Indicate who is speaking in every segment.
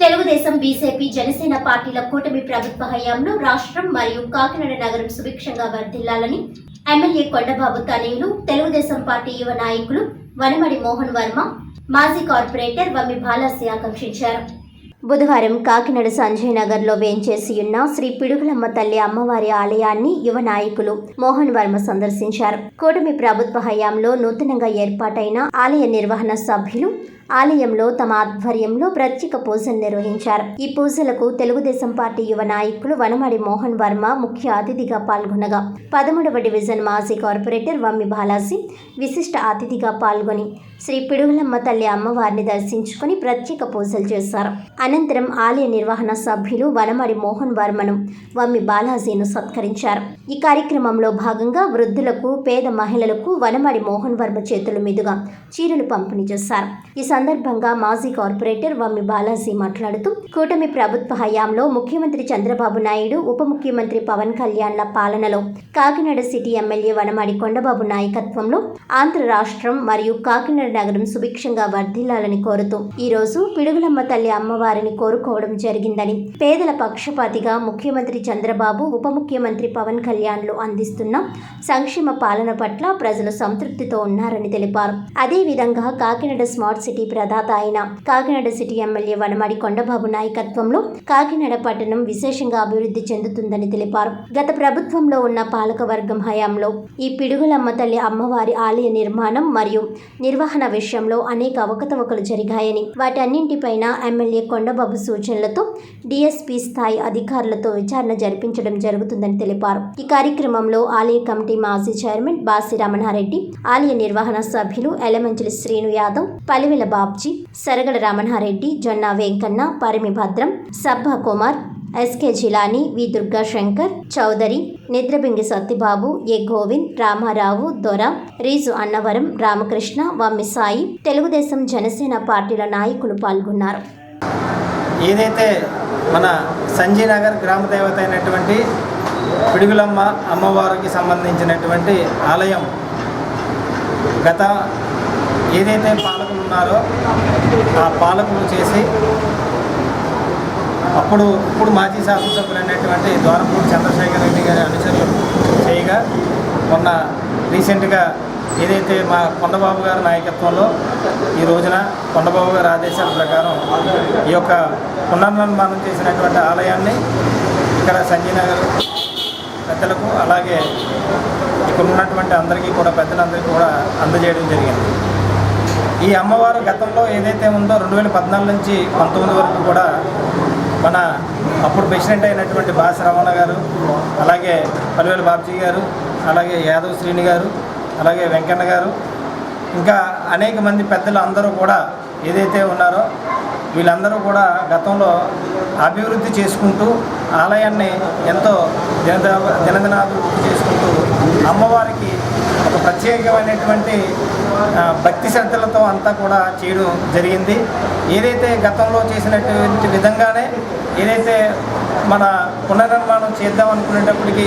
Speaker 1: Telugu Desam BJP Janasena పార్టీల కూటమి ప్రభుత్వ హయాంలో రాష్ట్రం మరియు కాకినాడ నగరం సుభిక్షంగా వర్ధిల్లాలని ఎమ్మెల్యే కొండబాబు తనయులు తెలుగుదేశం పార్టీ యువ నాయకులు వనమడి మోహన్ వర్మ మాజీ కార్పొరేటర్ వమ్మి బాలాసి ఆకాంక్షించారు. బుధవారం కాకినాడ సంజయ్ నగర్లో వేంచేసి ఉన్న శ్రీ పిడుగులమ్మ తల్లి అమ్మవారి ఆలయాన్ని యువ నాయకులు మోహన్ వర్మ సందర్శించారు. కూటమి ప్రభుత్వ హయాంలో నూతనంగా ఏర్పాటైన ఆలయ నిర్వహణ సభ్యులు ఆలయంలో తమ ఆధ్వర్యంలో ప్రత్యేక పూజలు నిర్వహించారు. ఈ పూజలకు తెలుగుదేశం పార్టీ యువ నాయకులు వనమడి మోహన్ వర్మ ముఖ్య అతిథిగా పాల్గొనగా పదమూడవ డివిజన్ మాజీ కార్పొరేటర్ వమ్మి బాలాజీ విశిష్ట అతిథిగా పాల్గొని శ్రీ పిడుగులమ్మ తల్లి అమ్మవారిని దర్శించుకుని ప్రత్యేక పూజలు చేశారు. అనంతరం ఆలయ నిర్వహణ సభ్యులు వనమడి మోహన్ వర్మను వమ్మి బాలాజీను సత్కరించారు. ఈ కార్యక్రమంలో భాగంగా వృద్ధులకు పేద మహిళలకు వనమడి మోహన్ వర్మ చేతుల మీదుగా చీరలు పంపిణీ చేశారు. ఈ సందర్భంగా మాజీ కార్పొరేటర్ వమ్మి బాలాజీ మాట్లాడుతూ కూటమి ప్రభుత్వ హయాంలో ముఖ్యమంత్రి చంద్రబాబు నాయుడు ఉప ముఖ్యమంత్రి పవన్ కళ్యాణ్ల పాలనలో కాకినాడ సిటీ ఎమ్మెల్యే వనమాడి కొండబాబు నాయకత్వంలో ఆంధ్ర రాష్ట్రం మరియు కాకినాడ నగరం సుభిక్షంగా వర్ధిల్లాలని కోరుతూ ఈరోజు పిడుగులమ్మ తల్లి అమ్మవారిని కోరుకోవడం జరిగిందని పేదల పక్షపాతిగా ముఖ్యమంత్రి చంద్రబాబు ఉప ముఖ్యమంత్రి పవన్ కళ్యాణ్లు అందిస్తున్న సంక్షేమ పాలన పట్ల ప్రజలు సంతృప్తితో ఉన్నారని తెలిపారు. అదేవిధంగా కాకినాడ స్మార్ట్ సిటీ ప్రదాత అయిన కాకినాడ సిటీ ఎమ్మెల్యే వనమాడి కొండబాబు నాయకత్వంలో కాకినాడ పట్టణం విశేషంగా అభివృద్ధి చెందుతుందని తెలిపారు. గత ప్రభుత్వంలో ఉన్న పాలక వర్గం హయాంలో ఈ పిడుగులమ్మ తల్లి అమ్మవారి ఆలయ నిర్మాణం మరియు నిర్వహణ విషయంలో అనేక అవకతవకలు జరిగాయని వాటన్నింటిపైన ఎమ్మెల్యే కొండబాబు సూచనలతో డిఎస్పీ స్థాయి అధికారులతో విచారణ జరిపించడం జరుగుతుందని తెలిపారు. ఈ కార్యక్రమంలో ఆలయ కమిటీ మాజీ చైర్మన్ బాసి రమణారెడ్డి ఆలయ నిర్వహణ సభ్యులు ఎలమంచిలి శ్రీను యాదవ్ పలివెల బాబ్జీ సరగడ రమణారెడ్డి జొన్న Venkanna Parimi Bhadram Sabba Kumar SK Jilani V Durga Shankar Chowdary Nidrabingi Sattibabu A Govind Ramarao Dora Reeju Annavaram Ramakrishna Vammi Sai Telugu Desam Janasena పార్టీల నాయకులు పాల్గొన్నారు.
Speaker 2: ఏదైతే మన సంజయ్ నగర్ గ్రామ దేవత అయినటువంటి పిడుగులమ్మ అమ్మవారికి సంబంధించినటువంటి ఆలయం గత ఏదైతే ఉన్నారో ఆ పాలకులు చేసి అప్పుడు ఇప్పుడు మాజీ శాసనసభ్యులు అనేటువంటి ద్వారపూడి చంద్రశేఖర్ రెడ్డి గారి అనుచరులు చేయగా మొన్న రీసెంట్గా ఏదైతే మా కొండబాబు గారి నాయకత్వంలో ఈ రోజున కొండబాబు గారి ఆదేశాల ప్రకారం ఈ యొక్క పునర్నిర్మాణం చేసినటువంటి ఆలయాన్ని ఇక్కడ సంజయనగర్ పెద్దలకు అలాగే ఇక్కడ ఉన్నటువంటి అందరికీ కూడా పెద్దలందరికీ కూడా అందజేయడం జరిగింది. ఈ అమ్మవారు గతంలో ఏదైతే ఉందో రెండు వేల పద్నాలుగు నుంచి పంతొమ్మిది వరకు కూడా మన అప్పుడు ప్రెసిడెంట్ అయినటువంటి బాస రమణ గారు అలాగే పలివేల బాబ్జీ గారు అలాగే యాదవ్ శ్రీని గారు అలాగే వెంకన్న గారు ఇంకా అనేక మంది పెద్దలు అందరూ కూడా ఏదైతే ఉన్నారో వీళ్ళందరూ కూడా గతంలో అభివృద్ధి చేసుకుంటూ ఆలయాన్ని ఎంతో దినద దినదినాభివృద్ధి చేసుకుంటూ అమ్మవారికి ఒక ప్రత్యేకమైనటువంటి భక్తి శ్రద్ధలతో అంతా కూడా చేయడం జరిగింది. ఏదైతే గతంలో చేసినటువంటి విధంగానే ఏదైతే మన పునర్నిర్మాణం చేద్దాం అనుకునేటప్పటికి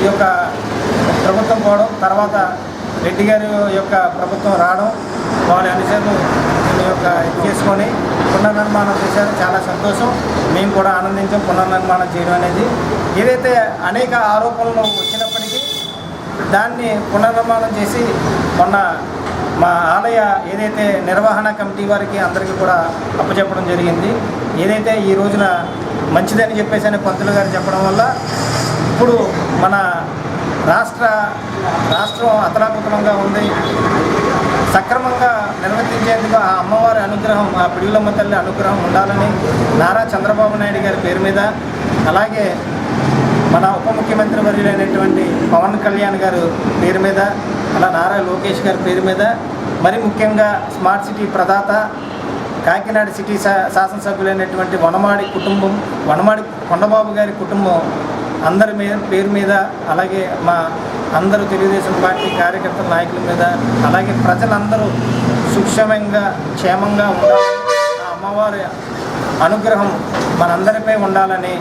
Speaker 2: ఈ యొక్క ప్రభుత్వం పోవడం తర్వాత రెడ్డి గారి యొక్క ప్రభుత్వం రావడం వారి అనుసరణ యొక్క చేసుకొని పునర్నిర్మాణం చేశారు. చాలా సంతోషం. మేము కూడా ఆనందించాం పునర్నిర్మాణం చేయడం అనేది. ఏదైతే అనేక ఆరోపణలు వచ్చినప్పటికీ దాన్ని పునర్నిర్మాణం చేసి మొన్న మా ఆలయ ఏదైతే నిర్వహణ కమిటీ వారికి అందరికీ కూడా అప్పచెప్పడం జరిగింది. ఏదైతే ఈ రోజున మంచిదని చెప్పేసి అని పంతులు గారు చెప్పడం వల్ల ఇప్పుడు మన రాష్ట్ర రాష్ట్రం అతలాకుతలంగా ఉంది. సక్రమంగా నిర్వర్తించేందుకు ఆ అమ్మవారి అనుగ్రహం ఆ పిడుగులమ్మ తల్లి అనుగ్రహం ఉండాలని నారా చంద్రబాబు నాయుడు గారి పేరు మీద అలాగే మన ఉప ముఖ్యమంత్రి వర్యులైనటువంటి పవన్ కళ్యాణ్ గారు పేరు మీద అలా నారా లోకేష్ గారి పేరు మీద మరి ముఖ్యంగా స్మార్ట్ సిటీ ప్రదాత కాకినాడ సిటీ శా శాసనసభ్యులైనటువంటి వనమాడి కుటుంబం వనమాడి కొండబాబు గారి కుటుంబం అందరి మీద పేరు మీద అలాగే మా అందరూ తెలుగుదేశం పార్టీ కార్యకర్తల నాయకుల మీద అలాగే ప్రజలందరూ సుక్షమంగా క్షేమంగా ఉండాలి అమ్మవారి అనుగ్రహం మనందరిపై ఉండాలని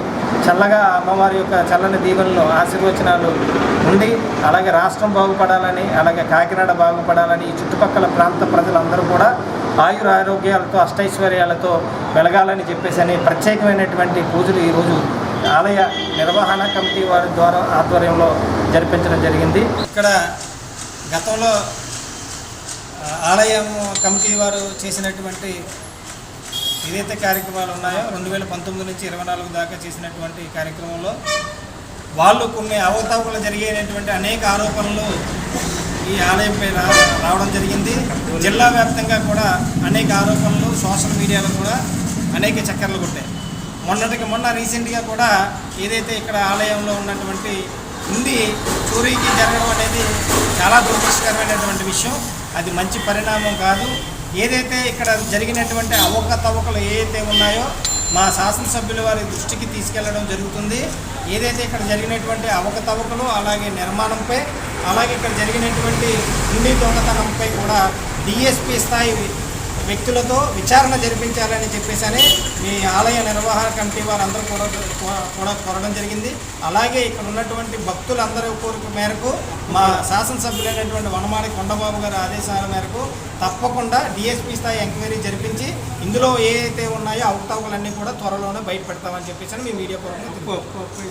Speaker 2: చల్లగా అమ్మవారి యొక్క చల్లని దీవెనలు ఆశీర్వచనాలు ఉండి అలాగే రాష్ట్రం బాగుపడాలని అలాగే కాకినాడ బాగుపడాలని ఈ చుట్టుపక్కల ప్రాంత ప్రజలందరూ కూడా ఆయుర ఆరోగ్యాలతో అష్టైశ్వర్యాలతో వెలగాలని చెప్పేసి అని ప్రత్యేకమైనటువంటి పూజలు ఈరోజు ఆలయ నిర్వహణ కమిటీ వారి ద్వారా ఆధ్వర్యంలో జరిపించడం జరిగింది. ఇక్కడ గతంలో ఆలయం కమిటీ వారు చేసినటువంటి ఏదైతే కార్యక్రమాలు ఉన్నాయో రెండు వేల పంతొమ్మిది నుంచి ఇరవై నాలుగు దాకా చేసినటువంటి కార్యక్రమంలో వాళ్ళు కొన్ని అవతాపులు జరిగేటువంటి అనేక ఆరోపణలు ఈ ఆలయంపై రావడం జరిగింది. జిల్లా వ్యాప్తంగా కూడా అనేక ఆరోపణలు సోషల్ మీడియాలో కూడా అనేక చక్కర్లు కొట్టాయి. మొన్నటికి మొన్న రీసెంట్గా కూడా ఏదైతే ఇక్కడ ఆలయంలో ఉన్నటువంటి ఉంది చోరీకి జరగడం అనేది చాలా దురదృష్టకరమైనటువంటి విషయం. అది మంచి పరిణామం కాదు. ఏదైతే ఇక్కడ జరిగినటువంటి అవకతవకలు ఏదైతే ఉన్నాయో మా శాసనసభ్యుల వారి దృష్టికి తీసుకెళ్ళడం జరుగుతుంది. ఏదైతే ఇక్కడ జరిగినటువంటి అవకతవకలు అలాగే నిర్మాణంపై అలాగే ఇక్కడ జరిగినటువంటి ఉండి దొంగతనంపై కూడా డిఎస్పి స్థాయి వ్యక్తులతో విచారణ జరిపించాలని చెప్పేసి అని మీ ఆలయ నిర్వహణ కమిటీ వారందరూ కూడా కూడా కోరడం జరిగింది. అలాగే ఇక్కడ ఉన్నటువంటి భక్తులందరూ కోరిక మేరకు మా శాసనసభ్యులైనటువంటి వనమాడి కొండబాబు గారి ఆదేశాల మేరకు తప్పకుండా డిఎస్పీ స్థాయి ఎంక్వైరీ జరిపించి ఇందులో ఏ అయితే ఉన్నాయో అవకతవకలన్నీ కూడా త్వరలోనే బయట పెడతామని చెప్పేసి మీ మీడియా కోరిక